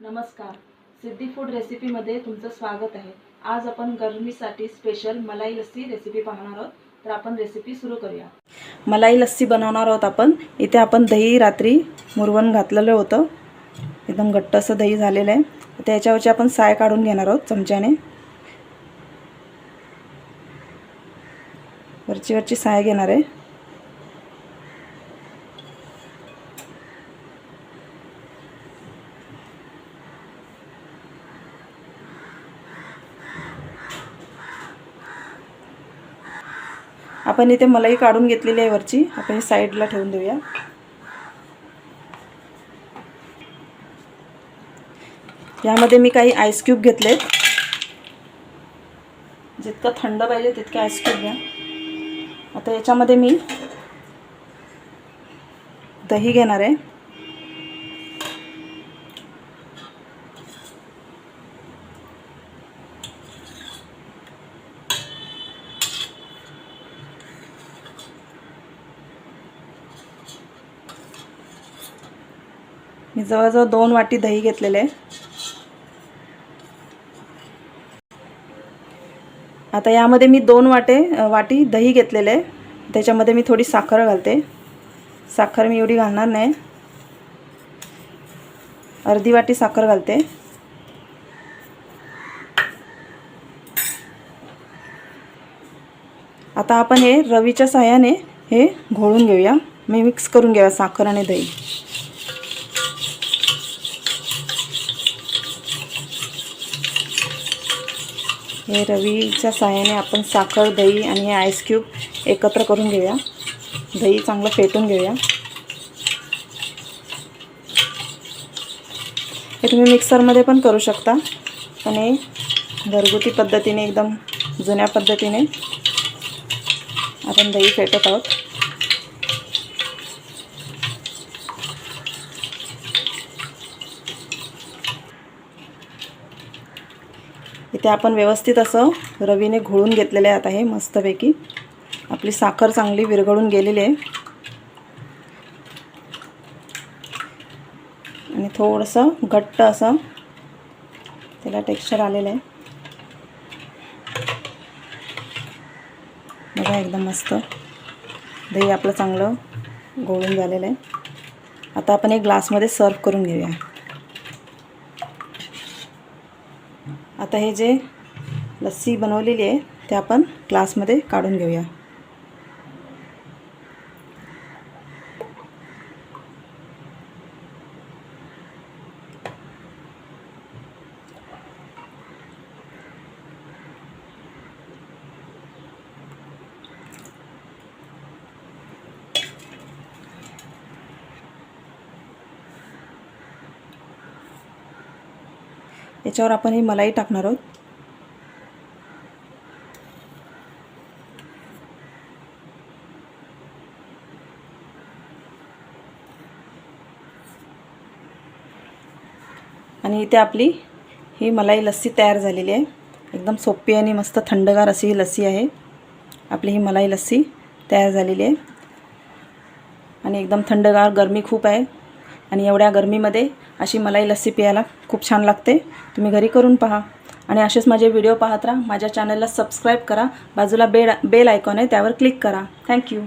नमस्कार. सिद्धी फूड रेसिपीमध्ये तुमचं स्वागत आहे. आज आपण गरमीसाठी स्पेशल मलाई लस्सी रेसिपी पाहणार आहोत. तर आपण रेसिपी सुरू करूया. मलाई लस्सी बनवणार आहोत आपण. इथे आपण दही रात्री मुरवण घातलेलं होतं. एकदम घट्ट असं दही झालेलं आहे. त्याच्यावरची आपण साय काढून घेणार आहोत चमच्याने. वरची वरची साय घेणार आहे. आपण इथे मलाई काढून घेतलेली आहे वरची. आपण साईडला ठेवून देऊया. यामध्ये मी काही आईस क्यूब घेतलेत. जितकं थंड पाहिजे तितके आईस क्यूब घ्या. आता याच्यामध्ये मी दही घेणार आहे. मी जवळजवळ दोन वाटी दही घेतलेले आता यामध्ये मी दोन वाटे वाटी दही घेतलेले आहे. त्याच्यामध्ये मी थोडी साखर घालते. साखर मी एवढी घालणार नाही. अर्धी वाटी साखर घालते. आता आपण हे रवीच्या साह्याने हे घोळून घेऊया. मी मिक्स करून घेऊया साखर आणि दही. हे रवीच्या साह्याने आपण साखर दही आणि हे आईस क्यूब एकत्र करून घेऊया. दही चांगलं फेटून घेऊया. हे तुम्ही मिक्सरमध्ये पण करू शकता. पण हे घरगुती पद्धतीने एकदम जुन्या पद्धतीने आपण दही फेटत आहोत. इथे आपण व्यवस्थित असं रवीने घोळून घेतलेले आता हे मस्तपैकी. आपली साखर चांगली विरघळून गेलेली आहे. आणि थोडंसं घट्ट असं त्याला टेक्स्चर आलेलं आहे. बघा एकदम मस्त. दही आपलं चांगलं गोळून झालेलं आहे. आता आपण एक ग्लासमध्ये सर्व करून घेऊया. आता हे जे लस्सी बनवलेली आहे ते आपण ग्लासमध्ये काढून घेऊया. याच्यावर आपण ही मलाई टाकणार आहोत. आणि इथे आपली ही मलाई लस्सी तयार झालेली आहे. एकदम सोपी आणि मस्त थंडगार अशी ही लस्सी आहे. आपली ही मलाई लस्सी तयार झालेली आहे. आणि एकदम थंडगार गरमी खूप आहे. आणि एवढ्या गरमीमध्ये अशी मलाई लस्सी प्यायला खूप छान लागते. तुम्ही घरी करून पहा. आणि असेच माझे व्हिडिओ पाहत राहा. माझ्या चॅनलला सबस्क्राईब करा. बाजूला बेड बेल आयकॉन आहे त्यावर क्लिक करा. थँक्यू